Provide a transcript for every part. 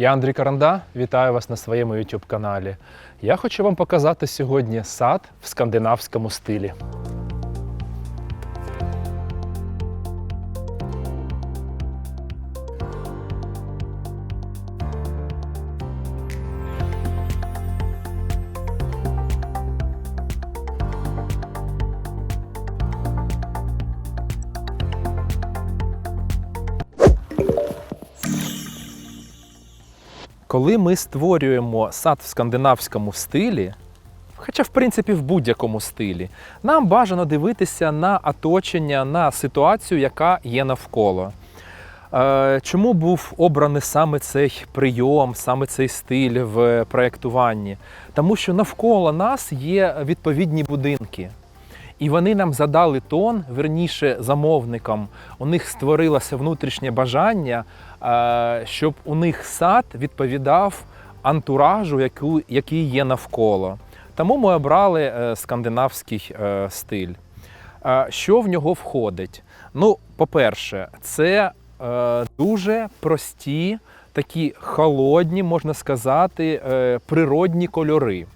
Я Андрій Каранда, вітаю вас на своєму YouTube каналі. Я хочу вам показати сьогодні сад в скандинавському стилі. Коли ми створюємо сад в скандинавському стилі, хоча в принципі в будь-якому стилі, нам бажано дивитися на оточення, на ситуацію, яка є навколо. Е, Чому був обраний саме цей прийом, саме цей стиль в проєктуванні? Тому що навколо нас є відповідні будинки. І вони нам задали тон, верніше замовникам. У них створилося внутрішнє бажання, щоб у них сад відповідав антуражу, який є навколо. Тому ми обрали е, скандинавський е, стиль. Е, Що в нього входить? Ну, по-перше, це е, дуже прості, такі холодні, можна сказати, е, природні кольори.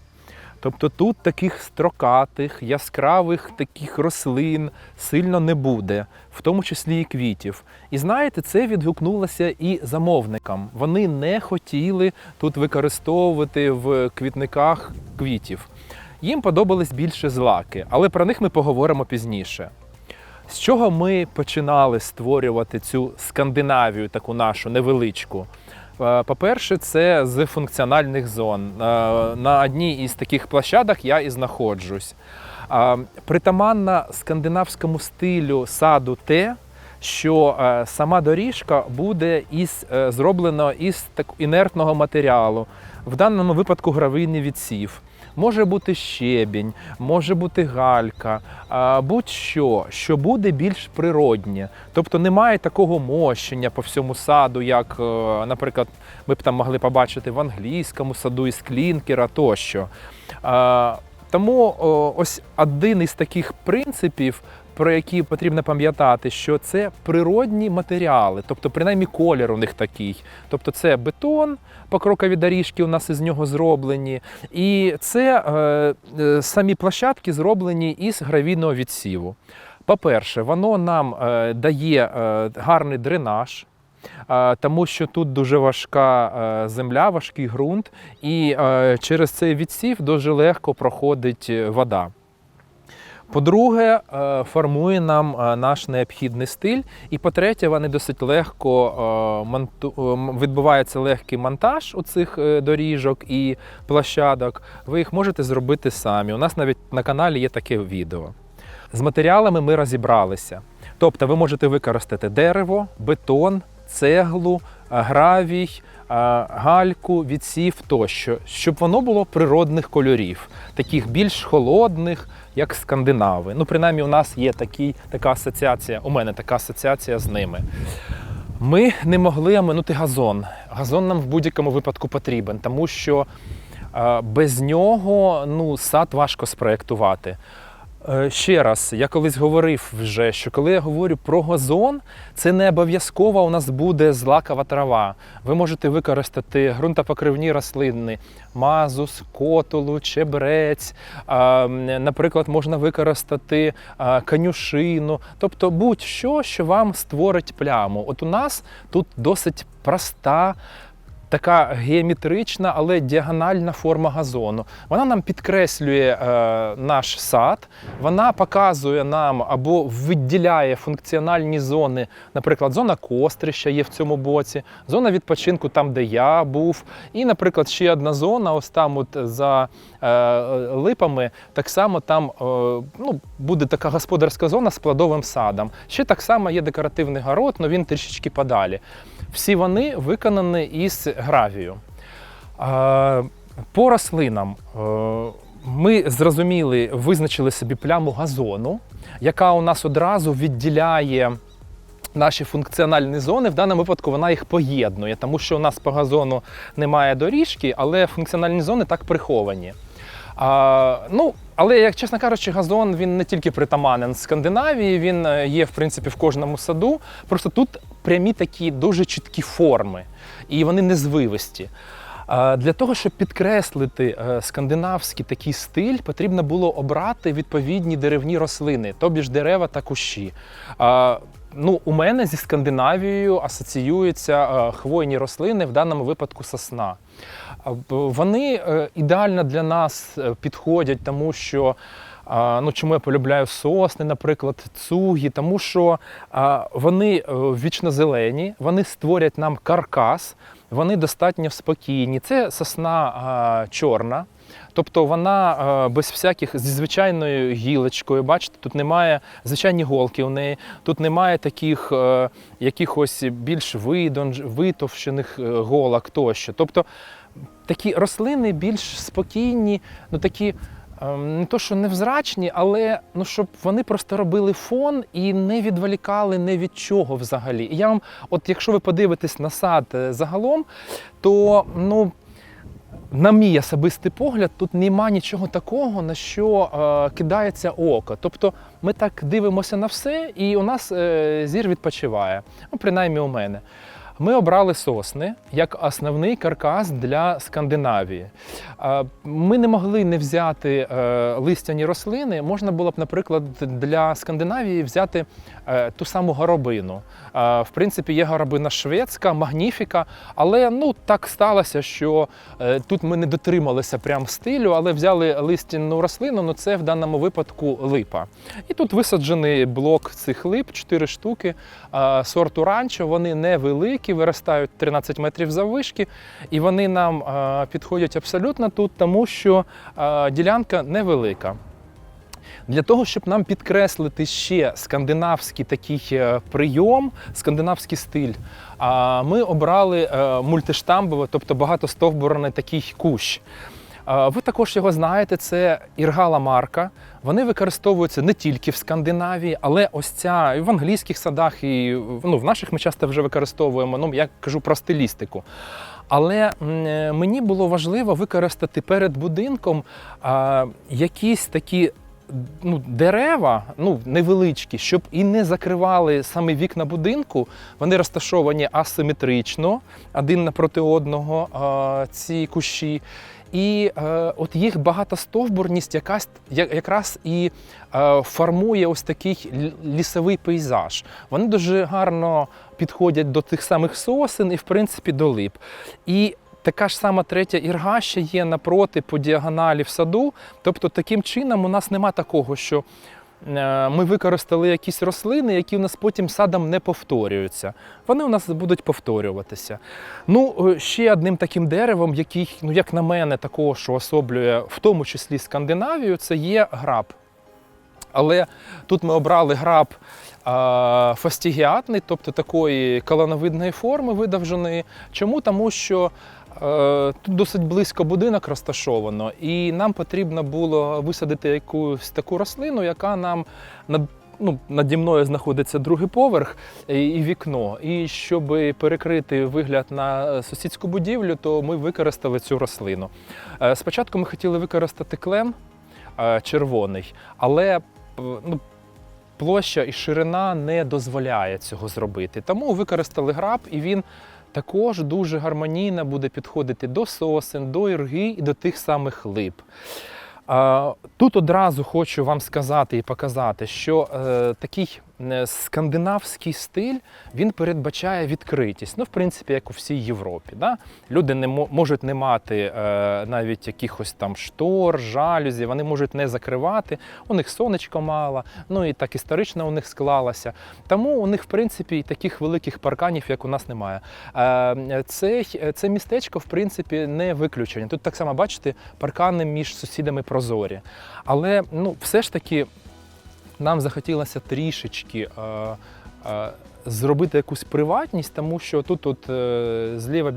Тобто тут таких строкатих, яскравих таких рослин сильно не буде, в тому числі і квітів. І знаєте, це відгукнулося і замовникам. Вони не хотіли тут використовувати в квітниках квітів. Їм подобались більше злаки, але про них ми поговоримо пізніше. З чого ми починали створювати цю Скандинавію, таку нашу невеличку? Е, По-перше, це з функціональних зон. Е, На одній із таких площадок я і знаходжусь. Притаманна скандинавському стилю саду те, що е, сама доріжка буде із, е, зроблена із так, інертного матеріалу, в даному випадку гравийний відсів. Може бути щебінь, може бути галька, будь-що, що буде більш природнє. Тобто немає такого мощення по всьому саду, як, е, наприклад, ми б там могли побачити в англійському саду із клінкера тощо. Тому ось один із таких принципів, про які потрібно пам'ятати, що це природні матеріали, тобто принаймні колір у них такий. Тобто це бетон, покрокові доріжки у нас із нього зроблені, і це е, е, самі площадки зроблені із гравійного відсіву. По-перше, воно нам е, дає е, гарний дренаж. е, Тому що тут дуже важка е, земля, важкий ґрунт, і е, через цей відсів дуже легко проходить вода. По-друге, е, формує нам е, наш необхідний стиль. І по-третє, вони досить легко е, відбувається легкий монтаж у цих доріжок і площадок. Ви їх можете зробити самі. У нас навіть на каналі є таке відео. З матеріалами ми розібралися. Тобто ви можете використати дерево, бетон, цеглу, е, гравій, е, гальку, відсів тощо, щоб воно було природних кольорів, таких більш холодних, як скандинави. Ну, принаймні, у нас є такий, така асоціація, у мене така асоціація з ними. Ми не могли оминути газон. Газон нам в будь-якому випадку потрібен, тому що е, без нього ну, сад важко спроєктувати. Е, Ще раз, я колись говорив вже, що коли я говорю про газон, це не обов'язково у нас буде злакова трава. Ви можете використати ґрунтопокривні рослини, мазус, котулу, чебрець. Наприклад, можна використати конюшину, тобто будь-що, що вам створить пляму. От у нас тут досить проста така геометрична, але діагональна форма газону. Вона нам підкреслює е, наш сад, вона показує нам або виділяє функціональні зони, наприклад, зона кострища є в цьому боці, зона відпочинку там, де я був. І, наприклад, ще одна зона, ось там, от за е, липами, так само там е, ну, буде така господарська зона з плодовим садом. Ще так само є декоративний город, але він трішечки подалі. Всі вони виконані із гравію. По рослинам е, ми зрозуміли, визначили собі пляму газону, яка у нас одразу відділяє наші функціональні зони. В даному випадку вона їх поєднує, тому що у нас по газону немає доріжки, але функціональні зони так приховані. А, ну, але, як чесно кажучи, газон він не тільки притаманен Скандинавії, він е, є в принципі в кожному саду. Просто тут прямі такі дуже чіткі форми, і вони не звивисті. Е, Для того, щоб підкреслити е, скандинавський такий стиль, потрібно було обрати відповідні деревні рослини, тобі ж дерева та кущі. Ну, у мене зі Скандинавією асоціюються е, хвойні рослини, в даному випадку сосна. Вони е, ідеально для нас підходять, тому що ну, чому я полюбляю сосни, наприклад, цуги, тому що вони е, вічнозелені, вони створять нам каркас, вони достатньо спокійні. Це сосна чорна. Тобто вона е, без всяких зі звичайною гілочкою, бачите, тут немає звичайні голки у неї, тут немає таких е, якихось більш витовщених голок тощо. Тобто такі рослини більш спокійні, ну такі. Е, Не то, що невзрачні, але ну щоб вони просто робили фон і не відволікали не від чого взагалі. І я вам, от якщо ви подивитесь на сад е, загалом, то ну на мій особистий погляд, тут нема нічого такого, на що е, кидається око. Тобто ми так дивимося на все, і у нас е, зір відпочиває. Ну, принаймні у мене. Ми обрали сосни як основний каркас для Скандинавії. Ми не могли не взяти е, листяні рослини. Можна було б, наприклад, для Скандинавії взяти е, ту саму горобину. В принципі, є горобина шведська, магніфіка, але ну так сталося, що е, тут ми не дотрималися прям стилю, але взяли листяну рослину. Ну це в даному випадку липа. І тут висаджений блок цих лип, 4 штуки сорту ранчо. Вони невеликі, виростають 13 метрів заввишки, і вони нам е, підходять абсолютно тут, тому що е, ділянка невелика. Для того, щоб нам підкреслити ще скандинавський такий е, прийом, скандинавський стиль, ми обрали мультиштамбове, тобто багатостовбурений такий кущ. Ви також його знаєте, це іргала марка. Вони використовуються не тільки в Скандинавії, але ось ця і в англійських садах, і ну, в наших ми часто вже використовуємо. Ну, я кажу про стилістику. Але мені було важливо використати перед будинком а, якісь такі ну, дерева, ну, невеличкі, щоб і не закривали саме вікна будинку. Вони розташовані асиметрично, один напроти одного, ці кущі. І е, от їх багатостовбурність якась якраз і е, формує ось такий лісовий пейзаж. Вони дуже гарно підходять до тих самих сосен і, в принципі, до лип. І така ж сама третя ірга ще є напроти по діагоналі в саду. Тобто, таким чином у нас нема такого, що ми використали якісь рослини, які у нас потім садом не повторюються. Вони у нас будуть повторюватися. Ну, е, ще одним таким деревом, який, ну як на мене, такого, що особлює в тому числі Скандинавію, це є граб. Але тут ми обрали граб а, фастігіатний, тобто такої колоновидної форми видовженої. Чому? Тому що е, тут досить близько будинок розташовано, і нам потрібно було висадити якусь таку рослину, яка нам над, ну, наді мною знаходиться другий поверх і, вікно. І щоб перекрити вигляд на сусідську будівлю, то ми використали цю рослину. Е, спочатку ми хотіли використати клен е, червоний, але ну, площа і ширина не дозволяє цього зробити. Тому використали граб, і він також дуже гармонійно буде підходити до сосен, до ірги і до тих самих лип. Тут одразу хочу вам сказати і показати, що е, такий скандинавський стиль він передбачає відкритість. Ну, в принципі, як у всій Європі. Да? Люди не можуть не мати е, навіть якихось там штор, жалюзі, вони можуть не закривати. У них сонечко мало, ну і так історично у них склалося. Тому у них, в принципі, і таких великих парканів, як у нас, немає. Е, Це, це містечко, в принципі, не виключення. Тут так само, бачите, паркани між сусідами прозорі. Але ну, все ж таки нам захотілося трішечки е, е, зробити якусь приватність, тому що тут, от, е, зліва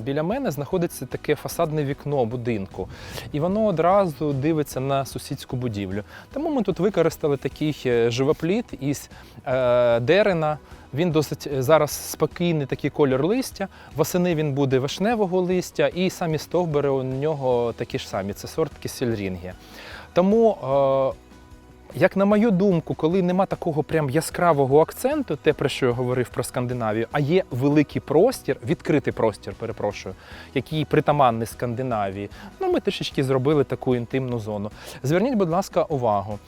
біля мене знаходиться таке фасадне вікно будинку, і воно одразу дивиться на сусідську будівлю. Тому ми тут використали такий живопліт із е, дерена. Він досить зараз спокійний такий колір листя. Восени він буде вишневого листя, і самі стовбури у нього такі ж самі. Це сорт кісельрінгі. Тому е, як на мою думку, коли нема такого прям яскравого акценту, те, про що я говорив про Скандинавію, а є великий простір, відкритий простір, перепрошую, який притаманний Скандинавії. Ну, ми трішечки зробили таку інтимну зону. Зверніть, будь ласка, увагу.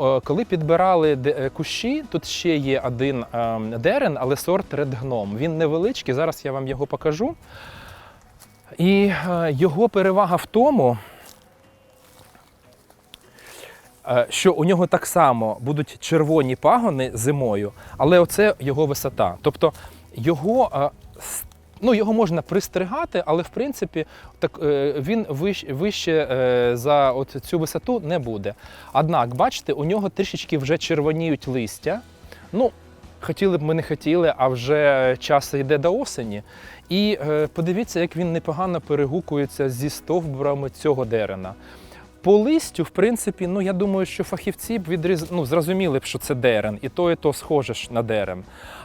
Е, Коли підбирали е, кущі, тут ще є один ем, дерен, але сорт Red Gnome. Він невеличкий, зараз я вам його покажу. І е, його перевага в тому, що у нього так само будуть червоні пагони зимою, але оце його висота. Тобто його, е, ну, його можна пристригати, але в принципі так, е, він вищ, вище е, за от цю висоту не буде. Однак, бачите, у нього трішечки вже червоніють листя. Ну, хотіли б ми не хотіли, а вже час йде до осені. І е, подивіться, як він непогано перегукується зі стовбурами цього дерена. По листю, в принципі, ну я думаю, що фахівці б відріз... ну, зрозуміли б, що це дерен, і то, і то схоже ж на дерен.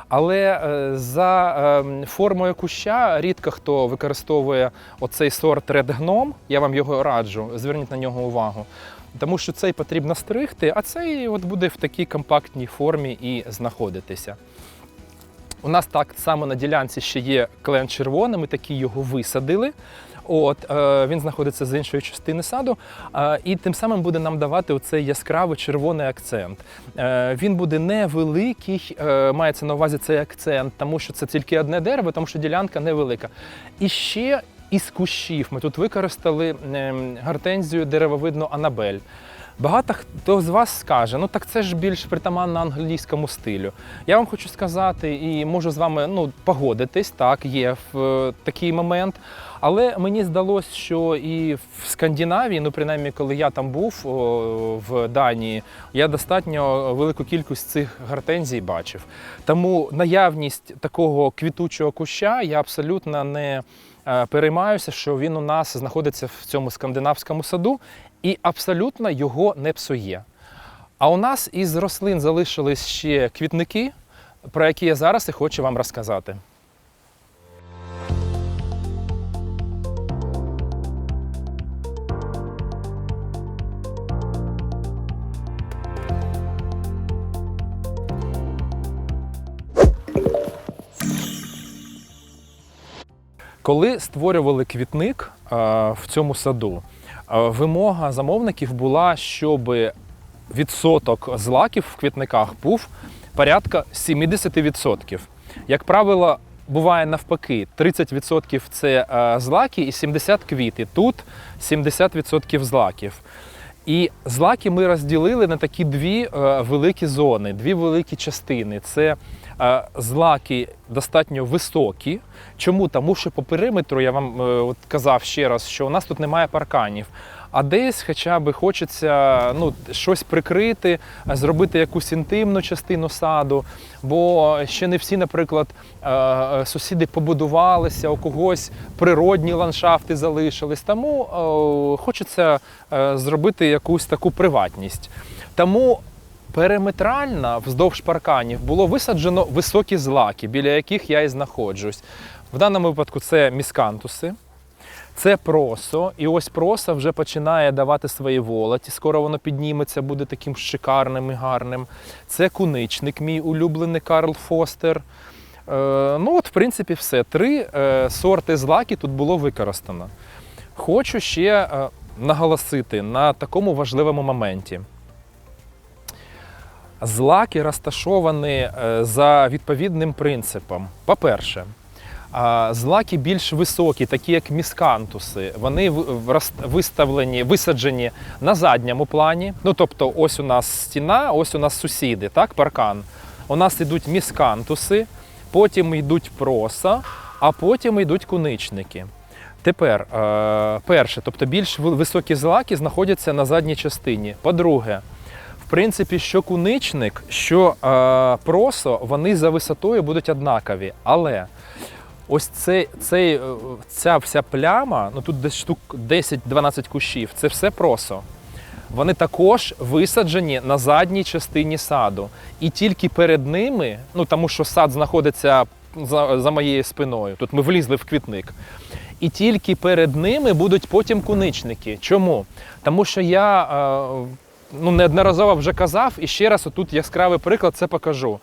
Але е, за е, формою куща рідко хто використовує оцей сорт Red Gnome, я вам його раджу, зверніть на нього увагу. Тому що цей потрібно стригти, а цей от буде в такій компактній формі і знаходитися. У нас так само на ділянці ще є клен червоний, ми такі його висадили. От, е, він знаходиться з іншої частини саду, е, і тим самим буде нам давати оцей яскравий червоний акцент. Е, він буде невеликий, мається на увазі цей акцент, тому що це тільки одне дерево, тому що ділянка невелика. І ще із кущів ми тут використали ем, гортензію деревовидну Анабель. Багато хто з вас скаже, ну так це ж більш притаманно англійському стилю. Я вам хочу сказати і можу з вами ну, погодитись, так, є в е, такий момент. Але мені здалося, що і в Скандинавії, ну принаймні, коли я там був о, в Данії, я достатньо велику кількість цих гортензій бачив. Тому наявність такого квітучого куща я абсолютно не переймаюся, що він у нас знаходиться в цьому скандинавському саду і абсолютно його не псує. А у нас із рослин залишились ще квітники, про які я зараз і хочу вам розказати. Коли створювали квітник в цьому саду, вимога замовників була, щоб відсоток злаків в квітниках був порядка 70%. Як правило, буває навпаки: 30% це злаки і 70% квіти. Тут 70% злаків. І злаки ми розділили на такі дві великі зони, дві великі частини. Це злаки достатньо високі. Чому? Тому що по периметру я вам е, от казав ще раз, що у нас тут немає парканів. А десь хоча б хочеться ну, щось прикрити, е, зробити якусь інтимну частину саду. Бо ще не всі, наприклад, е, е, сусіди побудувалися, у когось природні ландшафти залишились. Тому е, хочеться е, зробити якусь таку приватність. Тому периметрально вздовж парканів було висаджено високі злаки, біля яких я і знаходжусь. В даному випадку це міскантуси. Це просо, і ось просо вже починає давати свої волоті. Скоро воно підніметься, буде таким шикарним і гарним. Це куничник, мій улюблений Карл Фостер. Е, ну, от, в принципі, все. Три е, сорти злаки тут було використано. Хочу ще е, наголосити на такому важливому моменті. Злаки розташовані е, за відповідним принципом. По-перше, Злаки більш високі, такі як міскантуси, вони виставлені, висаджені на задньому плані. Ну тобто, ось у нас стіна, ось у нас сусіди, так, паркан. У нас йдуть міскантуси, потім йдуть проса, а потім йдуть куничники. Тепер, е, перше, тобто більш високі злаки знаходяться на задній частині. По-друге, в принципі, що куничник, що е, просо, вони за висотою будуть однакові. Але ось цей, цей, ця вся пляма, ну тут десь штук 10-12 кущів, це все просо. Вони також висаджені на задній частині саду. І тільки перед ними, ну тому що сад знаходиться за, за моєю спиною, тут ми влізли в квітник. І тільки перед ними будуть потім куничники. Чому? Тому що я е, ну, неодноразово вже казав, і ще раз отут яскравий приклад це покажу.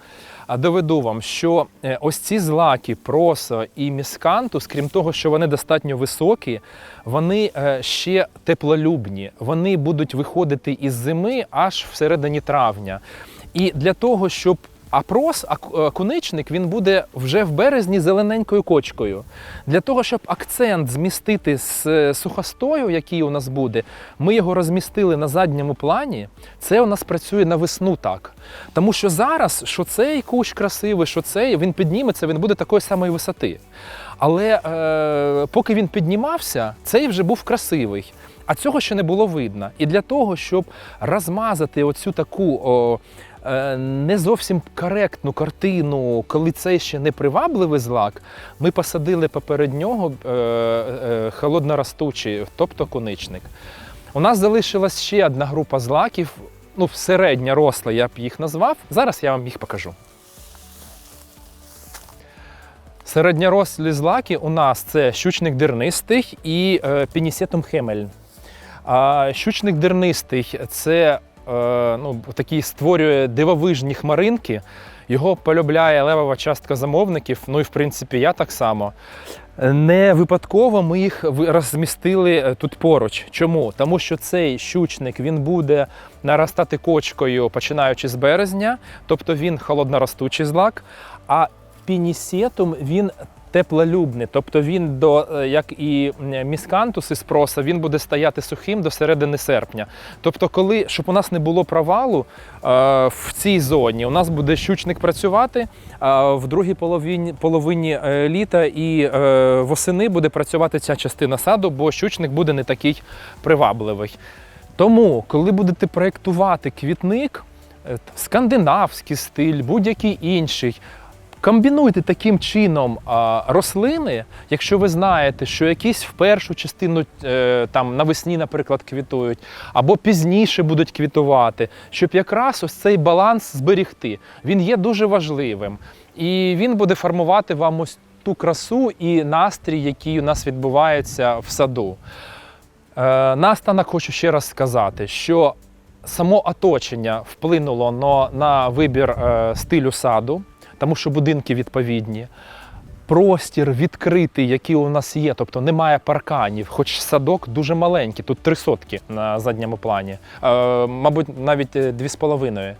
А доведу вам, що е, ось ці злаки, просо і міскантус, крім того, що вони достатньо високі, вони е, ще теплолюбні. Вони будуть виходити із зими аж всередині травня. І для того, щоб прос, а к- е, куничник, він буде вже в березні зелененькою кочкою. Для того, щоб акцент змістити з е, сухостою, який у нас буде, ми його розмістили на задньому плані. Це у нас працює на весну так. Тому що зараз, що цей кущ красивий, що цей, він підніметься, він буде такої самої висоти. Але е, поки він піднімався, цей вже був красивий. А цього ще не було видно. І для того, щоб розмазати оцю таку о, не зовсім коректну картину, коли це ще не привабливий злак, ми посадили поперед нього е, е, холодноростучий, тобто коничник. У нас залишилась ще одна група злаків, ну, середня росла, я б їх назвав. Зараз я вам їх покажу. Середньорослі злаки у нас це щучник дернистий і е, пінісетум хемель. Щучник дернистий це е, ну, такий створює дивовижні хмаринки. Його полюбляє левова частка замовників, ну і в принципі я так само. Не випадково ми їх розмістили е, тут поруч. Чому? Тому що цей щучник він буде наростати кочкою починаючи з березня, тобто він холодноростучий злак. А пінісетум він теплолюбний, тобто він до е, як і міскантус із проса, він буде стояти сухим до середини серпня. Тобто, коли щоб у нас не було провалу е, в цій зоні, у нас буде щучник працювати, а в другій половині, половині е, літа і е, восени буде працювати ця частина саду, бо щучник буде не такий привабливий. Тому, коли будете проєктувати квітник, е, скандинавський стиль, будь-який інший. Комбінуйте таким чином рослини, якщо ви знаєте, що якісь в першу частину е, там навесні, наприклад, квітують, або пізніше будуть квітувати, щоб якраз ось цей баланс зберігти. Він є дуже важливим. І він буде формувати вам ось ту красу і настрій, який у нас відбувається в саду. Е, наостанок хочу ще раз сказати, що само оточення вплинуло на, на вибір е, стилю саду, тому що будинки відповідні. Простір відкритий, який у нас є, тобто немає парканів, хоч садок дуже маленький, тут три сотки на задньому плані, е, мабуть, навіть е, дві з половиною.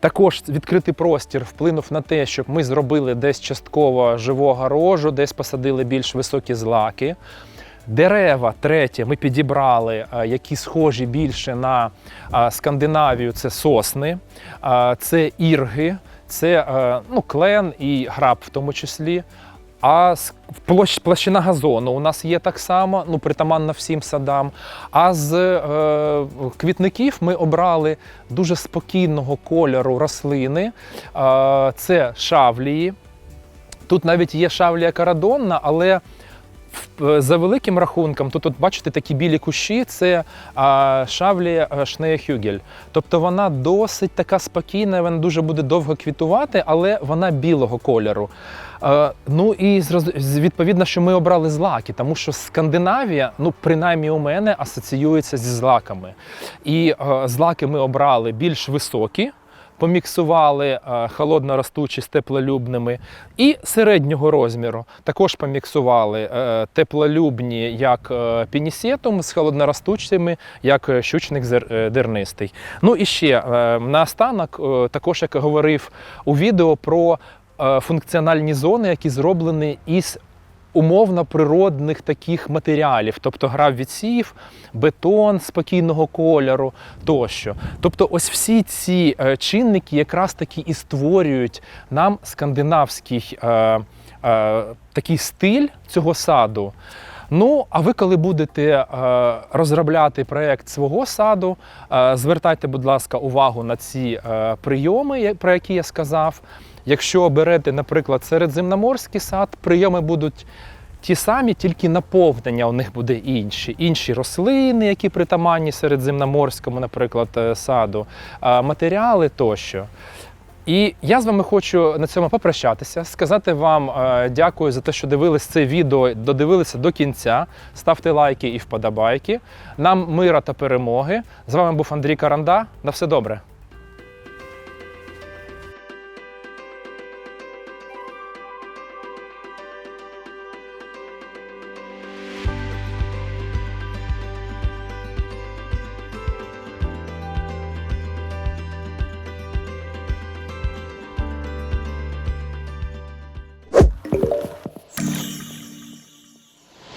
Також відкритий простір вплинув на те, щоб ми зробили десь частково живого рожу, десь посадили більш високі злаки. Дерева, третє, ми підібрали, е, які схожі більше на Скандинавію, це сосни, це ірги, це е, ну, клен і граб в тому числі. А з- площ, площина газону у нас є так само, ну притаманна всім садам. А з е, квітників ми обрали дуже спокійного кольору рослини. Е, це шавлії. Тут навіть є шавлія карадонна, але за великим рахунком, тут бачите такі білі кущі, це а, шавлія е, шнеєхюгель. Тобто вона досить така спокійна, вона дуже буде довго квітувати, але вона білого кольору. Е, ну і відповідно, що ми обрали злаки, тому що Скандинавія, ну принаймні у мене, асоціюється зі злаками. І е, злаки ми обрали більш високі. Поміксували е, холодноростучі з теплолюбними і середнього розміру. Також поміксували е, теплолюбні, як е, пінісетум з холодноростучими, як щучник дернистий. Ну і ще наостанок, також як говорив у відео про функціональні зони, які зроблені із умовно природних таких матеріалів, тобто грав відсів, бетон спокійного кольору тощо. Тобто, ось всі ці е, чинники якраз таки і створюють нам скандинавський е, е, такий стиль цього саду. Ну, а ви, коли будете е, розробляти проєкт свого саду, е, звертайте, будь ласка, увагу на ці прийоми, про які я сказав. Якщо берете, наприклад, середземноморський сад, прийоми будуть ті самі, тільки наповнення у них буде інші. Інші рослини, які притаманні середземноморському, наприклад, е, саду, матеріали тощо. І я з вами хочу на цьому попрощатися, сказати вам е, дякую за те, що дивились це відео, додивилися до кінця. Ставте лайки і вподобайки. Нам мира та перемоги. З вами був Андрій Каранда. На все добре.